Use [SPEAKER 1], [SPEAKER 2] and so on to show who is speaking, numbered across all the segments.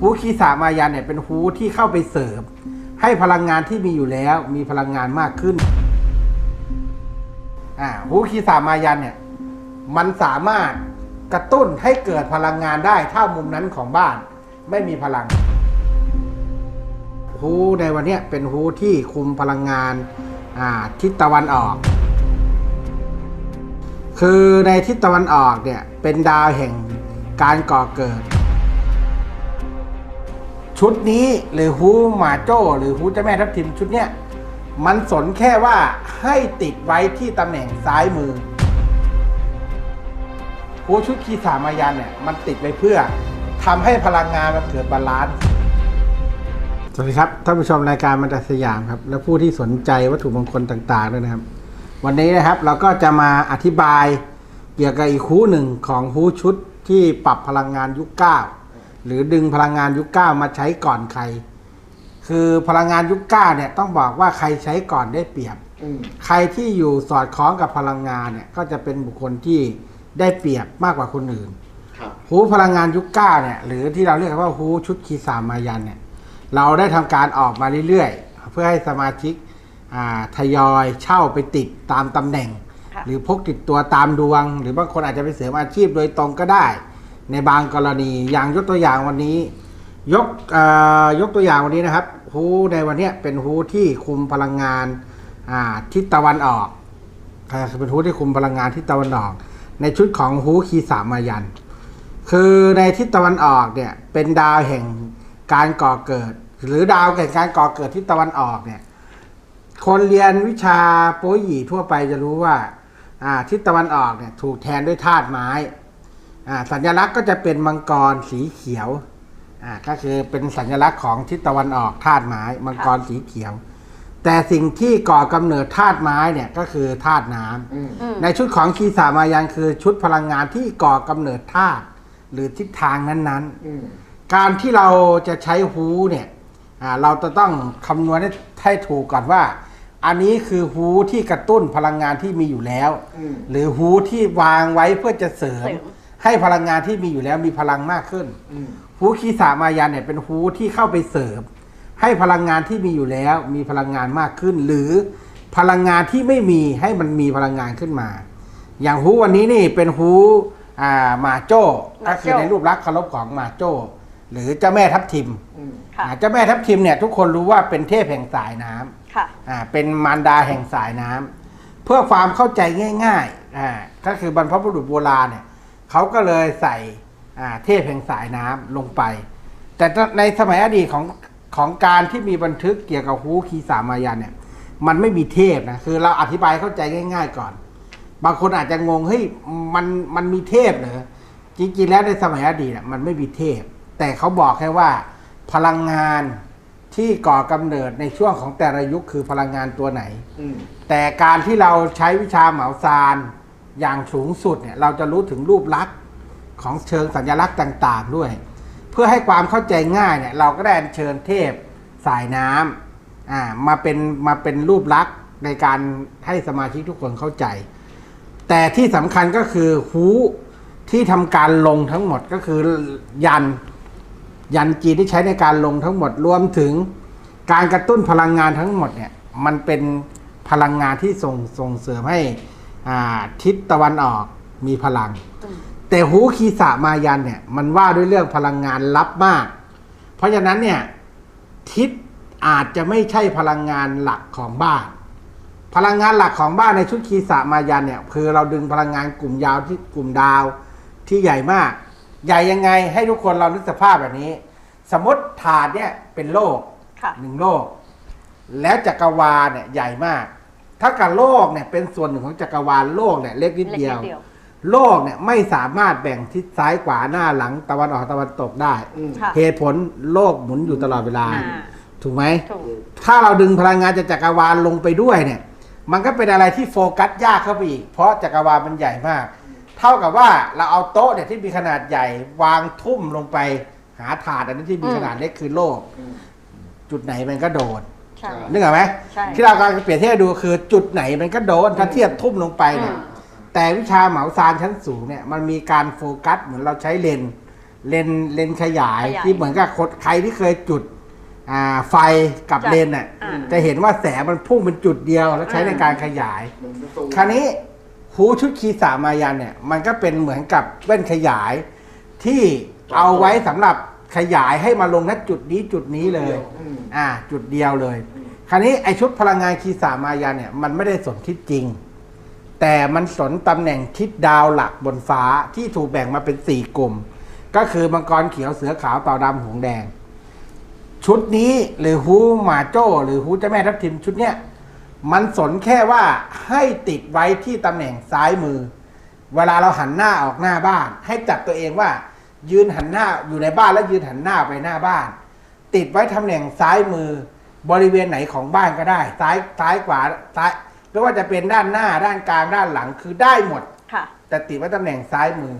[SPEAKER 1] ฮูคีสามายันเนี่ยเป็นฮูที่เข้าไปเสริมให้พลังงานที่มีอยู่แล้วมีพลังงานมากขึ้นอ่าฮูคีสามายันเนี่ยมันสามารถกระตุ้นให้เกิดพลังงานได้ถ้ามุมนั้นของบ้านไม่มีพลังฮูในวันเนี้ยเป็นฮูที่คุมพลังงานอ่าทิศตะวันออก คือในทิศตะวันออกเนี่ยเป็นดาวแห่งการก่อเกิด ชุดนี้หรือฮูหมาโจ้ หรือฮูเจ้าแม่ทับทิมชุดเนี้ยมันสนแค่ว่าให้ติดไว้ที่ตำแหน่งซ้ายมือฮูชุดคีสามายันเนี่ยมันติดไว้เพื่อทำให้พลังงานมันเกิดบาลานซ์สวัสดีครับท่านผู้ชมรายการมันตสยามครับ และผู้ที่สนใจวัตถุมงคลต่างๆด้วยนะครับ วันนี้นะครับเราก็จะมาอธิบายเกี่ยวกับอีกฮูหนึ่งของฮูชุดที่ปรับพลังงานยุคเก้า หรือดึงพลังงานยุคเก้ามาใช้ก่อนใคร คือพลังงานยุคเก้าเนี่ยต้องบอกว่าใครใช้ก่อนได้เปรียบ
[SPEAKER 2] อืม
[SPEAKER 1] ใครที่อยู่สอดคล้องกับพลังงานเนี่ยก็จะเป็นบุคคลที่ได้เปรียบมากกว่าคนอื่น
[SPEAKER 2] ครับ
[SPEAKER 1] ฮูพลังงานยุคเก้าเนี่ยหรือที่เราเรียกว่าฮูชุดคีสามายันเนี่ยเราได้ทำการออกมาเรื่อยๆ เพื่อให้สมาชิกอ่าทยอยเช่าไปติดตามตำแหน่ง
[SPEAKER 3] ค่ะ
[SPEAKER 1] หรือพกติดตัวตามดวง หรือบางคนอาจจะไปเสริมอาชีพโดยตรงก็ได้ ในบางกรณีอย่างยกตัวอย่างวันนี้ ยกยกตัวอย่างวันนี้นะครับฮูในวันนี้เป็นฮูที่คุมพลังงานาทิศตะวันออกเป็นฮูที่คุมพลังงานทิศตะวันออก ในชุดของฮูคีสามายัน คือในทิศตะวันออกเนี่ยเป็นดาวแห่งการก่อเกิด หรือดาวแห่งการก่อเกิดทิศตะวันออกเนี่ยคนเรียนวิชาโปยหยีทั่วไปจะรู้ว่าทิศตะวันออกเนี่ยถูกแทนด้วยธาตุไม้ สัญลักษณ์ก็จะเป็นมังกรสีเขียวอ่าก็คือเป็นสัญลักษณ์ของทิศตะวันออกธาตุไม้มังกรสีเขียว แต่สิ่งที่ก่อกำเนิดธาตุไม้เนี่ยก็คือธาตุน้ำ
[SPEAKER 2] อืม
[SPEAKER 3] อืม
[SPEAKER 1] ในชุดของคีสามายันคือชุดพลังงานที่ก่อกำเนิดธาตุหรือทิศทางนั้น
[SPEAKER 2] อืม
[SPEAKER 1] ๆการที่เราจะใช้ฮูเนี่ยอ่าเราจะต้องคำนวณให้ให้ถูกก่อนว่า อันนี้คือฮูที่กระตุ้นพลังงานที่มีอยู่แล้ว
[SPEAKER 2] อืม
[SPEAKER 1] หรือฮูที่วางไว้เพื่อจะเสริม
[SPEAKER 3] เสริม
[SPEAKER 1] ให้พลังงานที่มีอยู่แล้วมีพลังมากขึ้น
[SPEAKER 2] อืม
[SPEAKER 1] ฮูคีสามายันเนี่ยเป็นฮูที่เข้าไปเสริมให้พลังงานที่มีอยู่แล้วมีพลังงานมากขึ้น หรือพลังงานที่ไม่มีให้มันมีพลังงานขึ้นมา อย่างฮูวันนี้นี่เป็นฮูอ่ามาโจ้ก็คือในรูปลักษณ์เคารพของมาโจ้หรือเจ้าแม่ทับทิม
[SPEAKER 2] อืม
[SPEAKER 3] ค่ะ
[SPEAKER 1] อ่าเจ้าแม่ทับทิมเนี่ยทุกคนรู้ว่าเป็นเทพแห่งสายน้ำ
[SPEAKER 3] ค่ะ
[SPEAKER 1] อ่าเป็นมารดาแห่งสายน้ำเพื่อความเข้าใจง่ายๆอ่าก็คือบรรพบุรุษโบราณเนี่ย เขาก็เลยใส่อ่าเทพแห่งสายน้ำลงไป แต่ในสมัยอดีตของของการที่มีบันทึกเกี่ยวกับฮูคีสามายันเนี่ย มันไม่มีเทพนะคือเราอธิบายเข้าใจง่าย ๆ ก่อน บางคนอาจจะงงเฮ้ยมันมันมีเทพเหรอจริงๆแล้วในสมัยอดีตอะมันไม่มีเทพ แต่เขาบอกแค่ว่า พลังงานที่ก่อกำเนิดในช่วงของแต่ละยุคคือพลังงานตัวไหน
[SPEAKER 2] อืม
[SPEAKER 1] แต่การที่เราใช้วิชาเหมาซาน อย่างสูงสุดเนี่ยเราจะรู้ถึงรูปลักษณ์ของเชิงสัญลักษณ์ต่างๆด้วย เพื่อให้ความเข้าใจง่ายเนี่ยเราก็ได้เชิญเทพสายน้ำอ่ามาเป็นมาเป็นรูปลักษณ์ในการให้สมาชิกทุกคนเข้าใจ แต่ที่สำคัญก็คือฮูที่ทำการลงทั้งหมดก็คือยันยันจีนที่ใช้ในการลงทั้งหมดรวมถึงการกระตุ้นพลังงานทั้งหมดเนี่ยมันเป็นพลังงานที่ส่งส่งเสริมให้ ทิศตะวันออกมีพลัง
[SPEAKER 3] อืม
[SPEAKER 1] แต่ฮูคีสามายันเนี่ย มันว่าด้วยเรื่องพลังงานลับมาก เพราะฉะนั้นเนี่ย ทิศอาจจะไม่ใช่พลังงานหลักของบ้าน พลังงานหลักของบ้านในชุดคีสามายันเนี่ยคือเราดึงพลังงานกลุ่มยาวที่กลุ่มดาวที่ใหญ่มาก ใหญ่ยังไงให้ทุกคนเรานึกสภาพแบบนี้ สมมติถาดเนี่ยเป็นโลก
[SPEAKER 3] ค่ะ
[SPEAKER 1] หนึ่งโลก แล้วจักรวาลเนี่ยใหญ่มาก ถ้ากับโลกเนี่ยเป็นส่วนหนึ่งของจักรวาลโลกเนี่ยเล็กนิด
[SPEAKER 3] เล็ก
[SPEAKER 1] เดีย
[SPEAKER 3] นิ
[SPEAKER 1] ว
[SPEAKER 3] ดเดียว
[SPEAKER 1] โลกเนี่ยไม่สามารถแบ่งทิศซ้ายขวาหน้าหลังตะวันออกตะวันตกได้
[SPEAKER 2] อืม
[SPEAKER 3] ค่ะ
[SPEAKER 1] เหตุผลโลกหมุนอยู่ตลอดเวลา
[SPEAKER 3] อ่า
[SPEAKER 1] ถูกไหม
[SPEAKER 3] ถูก
[SPEAKER 1] ถ้าเราดึงพลังงานจากจักรวาลลงไปด้วยเนี่ย มันก็เป็นอะไรที่โฟกัสยากเข้าไปอีก เพราะจักรวาลมันใหญ่มาก เท่ากับว่าเราเอาโต๊ะเนี่ยที่มีขนาดใหญ่ วางทุ่มลงไปหาถาดอันนั้นที่มี
[SPEAKER 3] อืม
[SPEAKER 1] ขนาดเล็กคือโลก
[SPEAKER 2] อืม
[SPEAKER 1] จุดไหนมันก็โดน
[SPEAKER 3] ใช่
[SPEAKER 1] นึกออกไหม
[SPEAKER 3] ใช่
[SPEAKER 1] ที่เรากำลังจะเปรียบเทียบดูคือจุดไหนมันก็โดนถ้าเทียบทุ่มลงไปเนี่ย
[SPEAKER 3] อืม
[SPEAKER 1] แต่วิชาเหมาซานชั้นสูงเนี่ยมันมีการโฟกัสเหมือนเราใช้เลนส์เลนเลนขยาย
[SPEAKER 2] ขยาย
[SPEAKER 1] ที่เหมือนกับคนใครที่เคยจุดอ่าไฟกับ
[SPEAKER 2] จะ
[SPEAKER 1] เลนน่ะ
[SPEAKER 2] อ่า
[SPEAKER 1] จะเห็นว่าแสงมันพุ่งเป็นจุดเดียวแล้วใช้
[SPEAKER 2] อ่า
[SPEAKER 1] ในการขยาย
[SPEAKER 3] เหมือนประตู
[SPEAKER 1] คราวนี้ฮูชุดคีสามายันเนี่ยมันก็เป็นเหมือนกับแว่นขยายที่เอาไว้สำหรับขยายให้มาลงณจุดนี้จุดนี้เลย
[SPEAKER 3] อืม
[SPEAKER 1] อ่าจุดเดียวเลย คราวนี้ไอชุดพลังงานคีสามายันเนี่ยมันไม่ได้สนทิศจริง แต่มันสนตำแหน่งทิศดาวหลักบนฟ้าที่ถูกแบ่งมาเป็นสี่กลุ่ม ก็คือมังกรเขียวเสือขาวเต่าดำหงส์แดง ชุดนี้หรือฮูมาโจ้ หรือฮูเจ้าแม่ทับทิมชุดเนี้ยมันสนแค่ว่าให้ติดไว้ที่ตำแหน่งซ้ายมือ เวลาเราหันหน้าออกหน้าบ้าน ให้จับตัวเองว่า ยืนหันหน้าอยู่ในบ้านแล้วยืนหันหน้าไปหน้าบ้าน ติดไว้ตำแหน่งซ้ายมือบริเวณไหนของบ้านก็ได้ ซ้ายซ้ายขวาซ้ายไม่ว่าจะเป็นด้านหน้าด้านกลางด้านหลังคือได้หมด
[SPEAKER 2] ค่ะ
[SPEAKER 1] แต่ติดไว้ตำแหน่งซ้ายมือ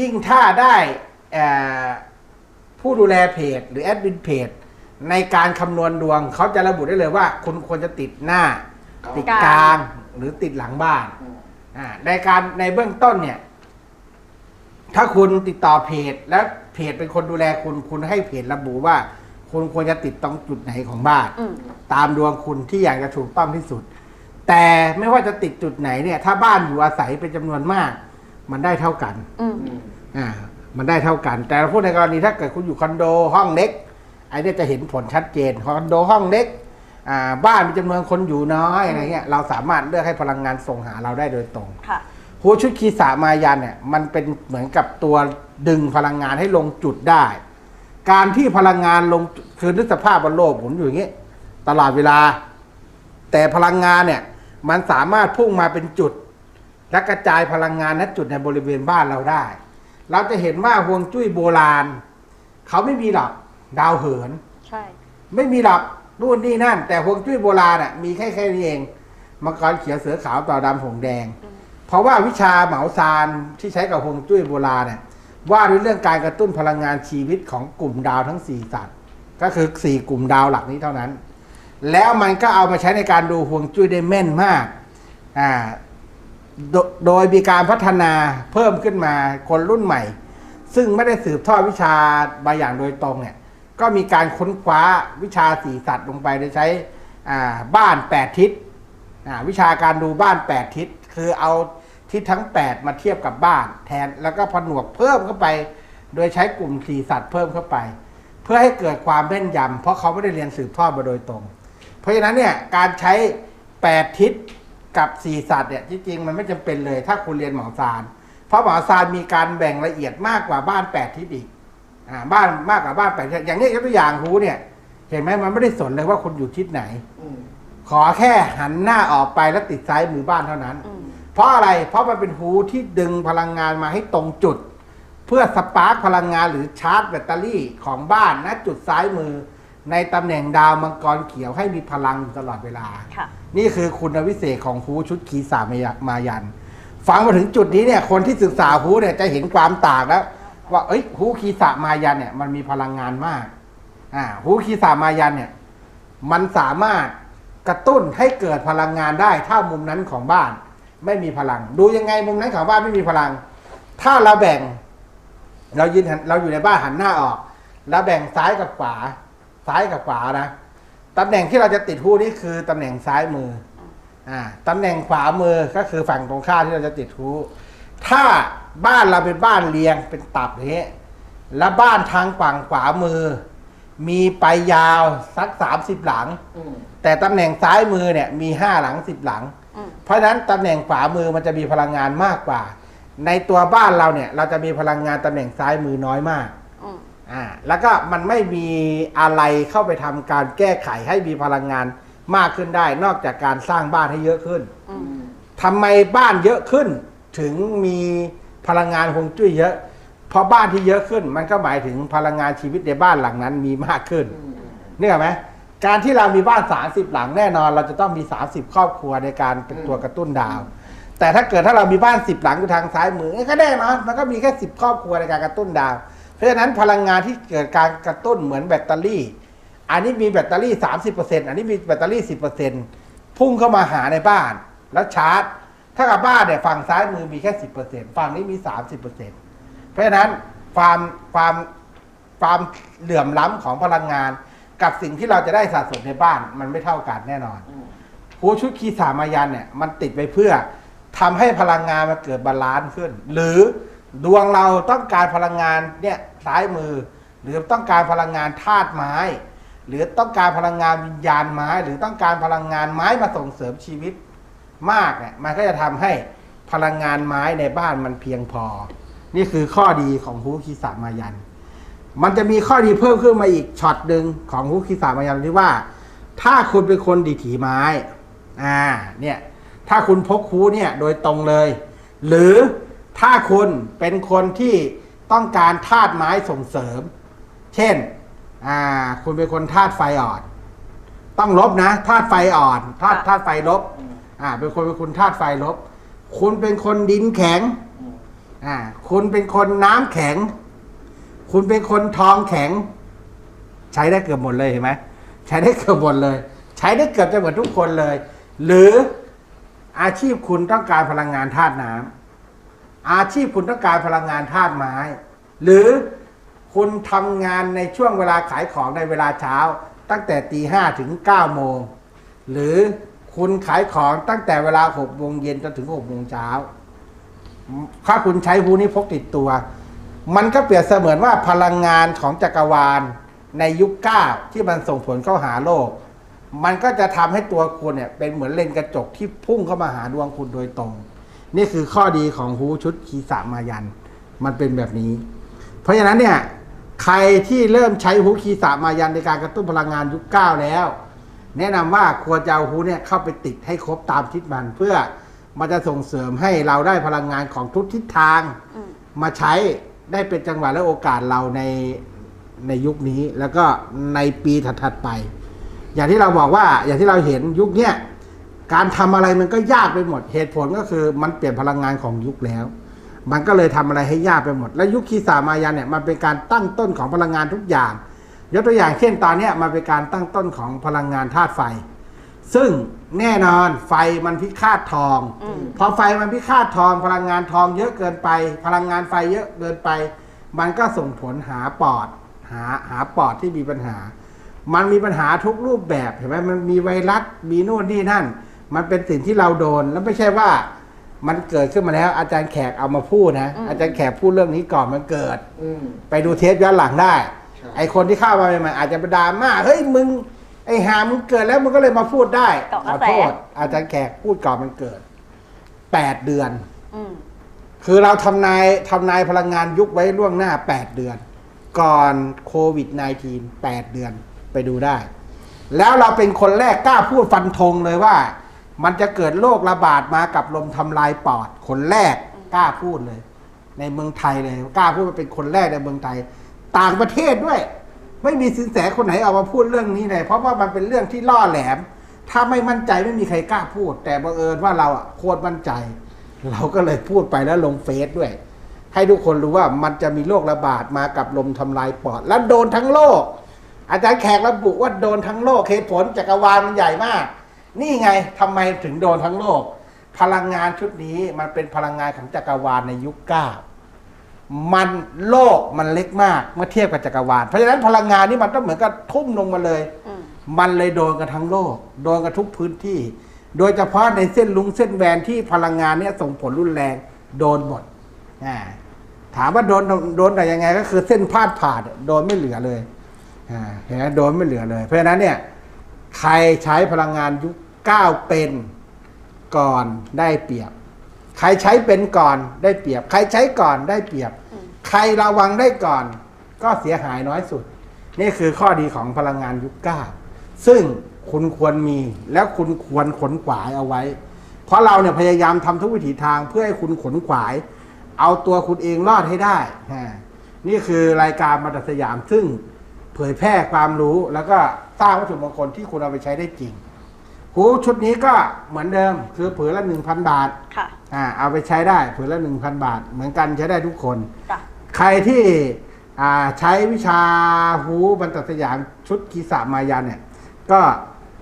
[SPEAKER 1] ยิ่งถ้าได้เอ่อผู้ดูแลเพจ หรือแอดมินเพจ ในการคำนวณดวง เขาจะระบุได้เลยว่า คุณควรจะติดหน้า ติดกลางหรือติดหลังบ้าน
[SPEAKER 3] อืม
[SPEAKER 1] อ่าในการในเบื้องต้นเนี่ย ถ้าคุณติดต่อเพจ และเพจเป็นคนดูแลคุณคุณให้เพจระบุว่า คุณควรจะติดตรงจุดไหนของบ้าน
[SPEAKER 2] อืม
[SPEAKER 1] ตามดวงคุณที่อยากจะถูกต้องที่สุด แต่ไม่ว่าจะติดจุดไหนเนี่ย ถ้าบ้านอยู่อาศัยเป็นจำนวนมาก มันได้เท่ากัน
[SPEAKER 2] อืม
[SPEAKER 3] อืม
[SPEAKER 1] อ่ามันได้เท่ากัน แต่พูดในกรณีถ้าเกิดคุณอยู่คอนโดห้องเล็กไอ้เนี่ยจะเห็นผลชัดเจนคอนโดห้องเล็กอ่าบ้านมีจำนวนคนอยู่น้อยอะไรเงี้ยเราสามารถเลือกให้พลังงานส่งหาเราได้โดยตรง
[SPEAKER 2] ค่ะ
[SPEAKER 1] หัวชุดคีสามายันเนี่ยมันเป็นเหมือนกับตัวดึงพลังงานให้ลงจุดได้ การที่พลังงานลงจุดคือนึกสภาพบนโลกหมุนอยู่อย่างนี้ ตลอดเวลา แต่พลังงานเนี่ย มันสามารถพุ่งมาเป็นจุด และกระจายพลังงานณจุดในบริเวณบ้านเราได้ เราจะเห็นว่าห่วงจุ้ยโบราณ เขาไม่มีหรอกดาวเหิน
[SPEAKER 2] ใช่
[SPEAKER 1] ไม่มีหรอกนู่นนี่นั่น แต่ห่วงจุ้ยโบราณอะมีแค่แค่นี้เองมังกรเขียวเสือขาวต่อดำหงส์แดง
[SPEAKER 2] อืม
[SPEAKER 1] เพราะว่าวิชาเหมาซานที่ใช้กับฮวงจุ้ยโบราณเนี่ย ว่าด้วยเรื่องการกระตุ้นพลังงานชีวิตของกลุ่มดาวทั้งสี่สัตว์ ก็คือสี่กลุ่มดาวหลักนี้เท่านั้น แล้วมันก็เอามาใช้ในการดูฮวงจุ้ยได้แม่นมากอ่าโดโดยมีการพัฒนาเพิ่มขึ้นมาคนรุ่นใหม่ ซึ่งไม่ได้สืบทอดวิชาบางอย่างโดยตรงเนี่ยก็มีการค้นคว้าวิชาสี่สัตว์ลงไปโดยใช้อ่าบ้านแปดทิศอ่าวิชาการดูบ้านแปดทิศคือเอา ทิศทั้ง 8 มาเทียบกับบ้านแทนแล้วก็ผนวกเพิ่มเข้าไป โดยใช้กลุ่มสี่สัตว์เพิ่มเข้าไป เพื่อให้เกิดความแม่นยำเพราะเขาไม่ได้เรียนสืบทอดมาโดยตรง เพราะฉะนั้นเนี่ยการใช้ 8 ทิศกับสี่สัตว์เนี่ยที่จริงมันไม่จำเป็นเลย ถ้าคุณเรียนหมอซาน เพราะหมอซานมีการแบ่งละเอียดมากกว่าบ้าน8ทิศอีกอ่าบ้านมากกว่าบ้านแปดทิศอย่างนี้ยกตัวอย่างฮูเนี่ยเห็นไหมมันไม่ได้สนเลยว่าคุณอยู่ทิศไหน
[SPEAKER 3] อืม
[SPEAKER 1] ขอแค่หันหน้าออกไปแล้วติดซ้ายมือบ้านเท่านั้น
[SPEAKER 2] อืม
[SPEAKER 1] เพราะอะไร เพราะมันเป็นฮูที่ดึงพลังงานมาให้ตรงจุด เพื่อสปาร์คพลังงานหรือชาร์จแบตเตอรี่ของบ้านณจุดซ้ายมือ ในตำแหน่งดาวมังกรเขียวให้มีพลังอยู่ตลอดเวลา
[SPEAKER 2] ค่ะ
[SPEAKER 1] นี่คือคุณวิเศษของฮูชุดคีสามายมายัน ฟังมาถึงจุดนี้เนี่ยคนที่ศึกษาฮูเนี่ยจะเห็นความต่างแล้วว่าเอ้ยฮูคีสามายันเนี่ยมันมีพลังงานมากอ่าฮูคีสามายันเนี่ยมันสามารถกระตุ้นให้เกิดพลังงานได้ถ้ามุมนั้นของบ้าน ไม่มีพลัง ดูยังไงมุมนั้นของบ้านไม่มีพลัง ถ้าเราแบ่ง เรายืนหันเราอยู่ในบ้านหันหน้าออก แล้วแบ่งซ้ายกับขวา ซ้ายกับขวานะตำแหน่งที่เราจะติดหู้นี่คือตำแหน่งซ้ายมืออ่าตำแหน่งขวามือก็คือฝั่งตรงข้ามที่เราจะติดหู้ถ้าบ้านเราเป็นบ้านเรียงเป็นตับอย่างนี้ยแล้วบ้านทางฝั่งขวามือ มีไปยาวสักสามสิบหลัง
[SPEAKER 3] อืม
[SPEAKER 1] แต่ตำแหน่งซ้ายมือเนี่ย มีห้าหลังสิบหลัง
[SPEAKER 2] อืม
[SPEAKER 1] เพ ราะฉะนั้นตำแหน่งขวามือมันจะมีพลังงานมากกว่า ในตัวบ้านเราเนี่ย เราจะมีพลังงานตำแหน่งซ้ายมือน้อยมาก
[SPEAKER 2] อืม
[SPEAKER 1] อ่าแล้วก็มันไม่มีอะไรเข้าไปทำการแก้ไขให้มีพลังงานมากขึ้นได้ นอกจากการสร้างบ้านให้เยอะขึ้น
[SPEAKER 2] อืม
[SPEAKER 1] ทำไมบ้านเยอะขึ้น ถึงมีพลังงานฮวงจุ้ยเยอะเพราะบ้านที่เยอะขึ้น มันก็หมายถึงพลังงานชีวิตในบ้านหลังนั้นมีมากขึ้น
[SPEAKER 3] อืม
[SPEAKER 1] นี่เห็นไหม การที่เรามีบ้าน 30 หลังแน่นอน เราจะต้องมี 30 ครอบครัวในการเป็นตัวกระตุ้นดาว แต่ถ้าเกิดถ้าเรามีบ้าน 10 หลังอยู่ทางซ้ายมือก็แน่นอนมันก็มีแค่ 10 ครอบครัวในการกระตุ้นดาว เพราะฉะนั้นพลังงานที่เกิดการกระตุ้นเหมือนแบตเตอรี่ อันนี้มีแบตเตอรี่ 30%อันนี้มีแบตเตอรี่ 10%พุ่งเข้ามาหาในบ้านแล้วชาร์จ ถ้ากับบ้านเนี่ยฝั่งซ้ายมือมีแค่ 10%ฝั่งนี้มี 30%เพราะฉะนั้นความความความเหลื่อมล้ำของพลังงาน กับสิ่งที่เราจะได้สะสมในบ้านมันไม่เท่ากันแน่นอน
[SPEAKER 2] อืม
[SPEAKER 1] หูชุดคีสามายันเนี่ยมันติดไปเพื่อทำให้พลังงานมันเกิดบาลานซ์ขึ้น หรือดวงเราต้องการพลังงานเนี่ยซ้ายมือ หรือต้องการพลังงานธาตุไม้ หรือต้องการพลังงานวิญญาณไม้ หรือต้องการพลังงานไม้มาส่งเสริมชีวิตมากเนี่ยมันก็จะทำให้พลังงานไม้ในบ้านมันเพียงพอ นี่คือข้อดีของฮูคีสามายัน มันจะมีข้อดีเพิ่มขึ้นมาอีกช็อตหนึ่งของฮูคีสามายันที่ว่า ถ้าคุณเป็นคนดีถีไม้ อ่า เนี่ย ถ้าคุณพกคูเนี่ยโดยตรงเลย หรือถ้าคุณเป็นคนที่ต้องการธาตุไม้ส่งเสริม เช่น อ่า คุณเป็นคนธาตุไฟอ่อน ต้องลบนะธาตุไฟอ่อนธาตุ
[SPEAKER 3] ค่ะ
[SPEAKER 1] ธาตุไฟลบ
[SPEAKER 2] อืม
[SPEAKER 1] อ่า เป็นคนเป็นคุณธาตุไฟลบ คุณเป็นคนดินแข็ง
[SPEAKER 2] อืม
[SPEAKER 1] อ่า คุณเป็นคนน้ำแข็ง คุณเป็นคนทองแข็ง ใช้ได้เกือบหมดเลยเห็นไหมใช้ได้เกือบหมดเลย ใช้ได้เกือบจะหมดทุกคนเลย หรืออาชีพคุณต้องการพลังงานธาตุน้ำอาชีพคุณต้องการพลังงานธาตุไม้ หรือคุณทำงานในช่วงเวลาขายของในเวลาเช้า ตั้งแต่ตีห้าถึงเก้าโมงหรือคุณขายของตั้งแต่เวลาหกโมงเย็นจนถึงหกโมงเช้าถ้าคุณใช้ฮูนี้พกติดตัว มันก็เปรียบเสมือนว่าพลังงานของจักรวาลในยุคเก้าที่มันส่งผลเข้าหาโลก มันก็จะทำให้ตัวคุณเนี่ยเป็นเหมือนเลนส์กระจกที่พุ่งเข้ามาหาดวงคุณโดยตรง นี่คือข้อดีของฮูชุดคีสามายัน มันเป็นแบบนี้ เพราะฉะนั้นเนี่ยใครที่เริ่มใช้ฮูคีสามายันในการกระตุ้นพลังงานยุคเก้าแล้ว แนะนำว่าควรจะเอาฮูเนี่ยเข้าไปติดให้ครบตามทิศมันเพื่อมันจะส่งเสริมให้เราได้พลังงานของทุกทิศทาง
[SPEAKER 3] อืม
[SPEAKER 1] มาใช้ ได้เป็นจังหวะและโอกาสเราในในยุคนี้แล้วก็ในปีถัดๆไป อย่างที่เราบอกว่าอย่างที่เราเห็นยุคเนี้ยการทำอะไรมันก็ยากไปหมด เหตุผลก็คือมันเปลี่ยนพลังงานของยุคแล้ว มันก็เลยทำอะไรให้ยากไปหมด และยุคคีสามายันเนี่ยมันเป็นการตั้งต้นของพลังงานทุกอย่าง ยกตัวอย่างเช่นตอนเนี้ยมันเป็นการตั้งต้นของพลังงานธาตุไฟ ซึ่งแน่นอนไฟมันพิฆาตทอง
[SPEAKER 3] อืม
[SPEAKER 1] พอไฟมันพิฆาตทอง พลังงานทองเยอะเกินไป พลังงานไฟเยอะเกินไป มันก็ส่งผลหาปอด หาหาปอดที่มีปัญหา มันมีปัญหาทุกรูปแบบเห็นไหมมันมีไวรัสมีนู่นนี่นั่น มันเป็นสิ่งที่เราโดนแล้วไม่ใช่ว่า มันเกิดขึ้นมาแล้ว อาจารย์แขกเอามาพูดนะ
[SPEAKER 3] อืม
[SPEAKER 1] อาจารย์แขกพูดเรื่องนี้ก่อนมันเกิด
[SPEAKER 2] อืม
[SPEAKER 1] ไปดูเทปย้อนหลังได้
[SPEAKER 2] ใช่
[SPEAKER 1] ไอคนที่เข้ามาใหม่ๆอาจจะไปดราม่าเฮ้ยมึง ไอหามึงเกิดแล้วมึงก็เลยมาพูดได้
[SPEAKER 3] เกาะ
[SPEAKER 1] ข
[SPEAKER 3] กระ
[SPEAKER 1] อ
[SPEAKER 3] แส
[SPEAKER 1] โทษอาจารย์แขกพูดก่อนมันเกิดแปดเดือน
[SPEAKER 3] อืม
[SPEAKER 1] คือเราทำนายทำนายพลังงานยุคไว้ล่วงหน้าแปดเดือน ก่อนโควิด -19 แปดเดือนไปดูได้ แล้วเราเป็นคนแรกกล้าพูดฟันธงเลยว่า มันจะเกิดโรคระบาดมากับลมทำลายปอด คนแรกกล้าพูดเลย ในเมืองไทยเลยกล้าพูดว่าเป็นคนแรกในเมืองไทย ต่างประเทศด้วย ไม่มีสินแสคนไหนออกมาพูดเรื่องนี้เลยเพราะว่ามันเป็นเรื่องที่ล่อแหลม ถ้าไม่มั่นใจไม่มีใครกล้าพูด แต่บังเอิญว่าเราอะโคตรมั่นใจ เราก็เลยพูดไปแล้วลงเฟซด้วย ให้ทุกคนรู้ว่ามันจะมีโรคระบาดมากับลมทำลายปอด แล้วโดนทั้งโลก อาจารย์แขกระบุว่าโดนทั้งโลกเหตุผลจักรวาลมันใหญ่มาก นี่ไงทำไมถึงโดนทั้งโลก พลังงานชุดนี้มันเป็นพลังงานของจักรวาลในยุคเก้า มันโลกมันเล็กมากเมื่อเทียบกับจักรวาล เพราะฉะนั้นพลังงานนี้มันต้องเหมือนกับทุ่มลงมาเลย
[SPEAKER 3] อืม
[SPEAKER 1] มันเลยโดนกันทั้งโลก โดนกันทุกพื้นที่ โดยเฉพาะในเส้นลุงเส้นแวนที่พลังงานเนี้ยส่งผลรุนแรงโดนหมดอ่าถามว่าโดนโดนแต่ยังไง ก็คือเส้นพาดผ่านโดนไม่เหลือเลยอ่าเห็นไหมโดนไม่เหลือเลย เพราะฉะนั้นเนี่ยใครใช้พลังงานยุคเก้าเป็นก่อนได้เปรียบ ใครใช้เป็นก่อนได้เปรียบ ใครใช้ก่อนได้เปรียบ
[SPEAKER 3] อืม
[SPEAKER 1] ใครระวังได้ก่อน ก็เสียหายน้อยสุด นี่คือข้อดีของพลังงานยุคเก้าซึ่งคุณควรมีแล้วคุณควรขนขวายเอาไว้ เพราะเราเนี่ยพยายามทำทุกวิถีทางเพื่อให้คุณขนขวาย เอาตัวคุณเองรอดให้ได้ฮะนี่คือรายการมาดัสยามซึ่งเผยแพร่ความรู้แล้วก็สร้างวัตถุมงคลที่คุณเอาไปใช้ได้จริงหูชุดนี้ก็เหมือนเดิมคือผืนละหนึ่งพันบาท
[SPEAKER 3] ค่ะ
[SPEAKER 1] อ่า เอาไปใช้ได้ผืนละหนึ่งพันบาท เหมือนกันใช้ได้ทุกคน
[SPEAKER 3] จ้ะ
[SPEAKER 1] ใครที่อ่าใช้วิชาหูบรรตัดสยามชุดกีสามายันเนี่ย ก็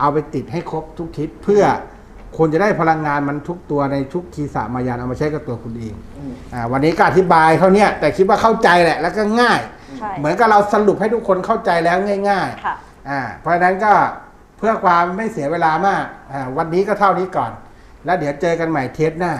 [SPEAKER 1] เอาไปติดให้ครบทุกทิศเพื่อคุณจะได้พลังงานมันทุกตัวในทุกคีสามายานเอามาใช้กับตัวคุณเอง
[SPEAKER 2] อืม
[SPEAKER 1] อ่าวันนี้ก็อธิบายเขาเนี่ยแต่คิดว่าเข้าใจแหละแล้วก็ง่าย
[SPEAKER 3] ใช่
[SPEAKER 1] เหมือนกับเราสรุปให้ทุกคนเข้าใจแล้วง่าย
[SPEAKER 3] ค่ะ
[SPEAKER 1] ๆอ่าเพราะฉะนั้นก็เพื่อความไม่เสียเวลามากอ่าวันนี้ก็เท่านี้ก่อน แล้วเดี๋ยวเจอกันใหม่เทปหน้า